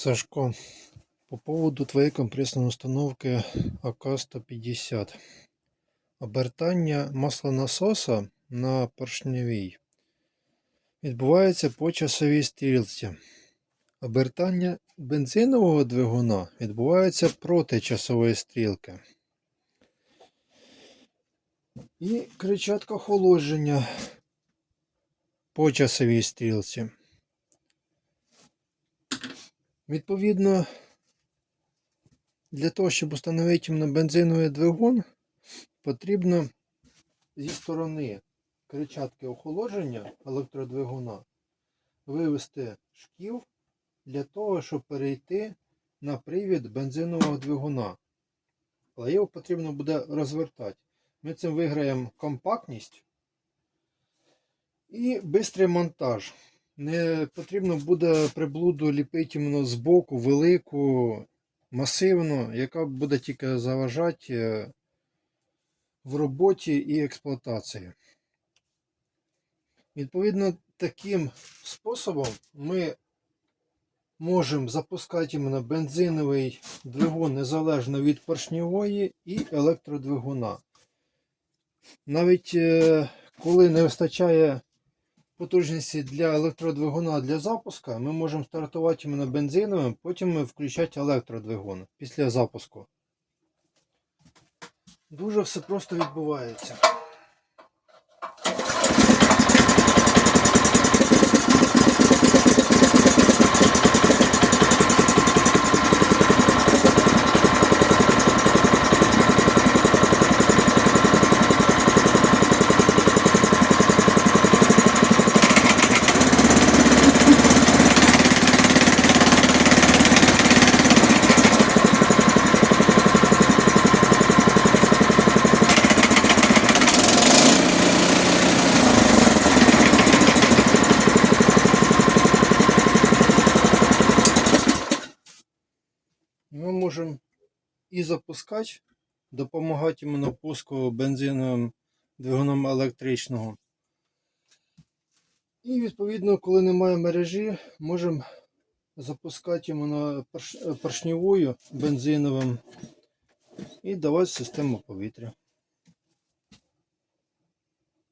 Сашко, по поводу твоей компрессной установки АК-150. Обертання маслонасоса на поршневій відбувається по часовій стрілці. Обертання бензинового двигуна відбувається проти часової стрілки. І кричатка охолодження по часовій стрілці. Відповідно, для того, щоб встановити іменно бензиновий двигун, потрібно зі сторони кричатки охолодження електродвигуна вивести шків для того, щоб перейти на привід бензинового двигуна. Але його потрібно буде розвертати. Ми цим виграємо компактність і швидкий монтаж. Не потрібно буде приблуду ліпити іменно з боку велику, масивну, яка буде тільки заважати е, в роботі і експлуатації. Відповідно, таким способом ми можемо запускати іменно бензиновий двигун незалежно від поршневої і електродвигуна. Навіть е, коли не вистачає потужності для електродвигуна для запуска, ми можемо стартувати іменно бензиновим, потім включати електродвигун після запуску. Дуже все просто відбувається. Ми можемо і запускати, допомагати йому на пуску бензиновим двигуном електричного. І відповідно, коли немає мережі, можемо запускати йому на поршневою бензиновим і давати систему повітря.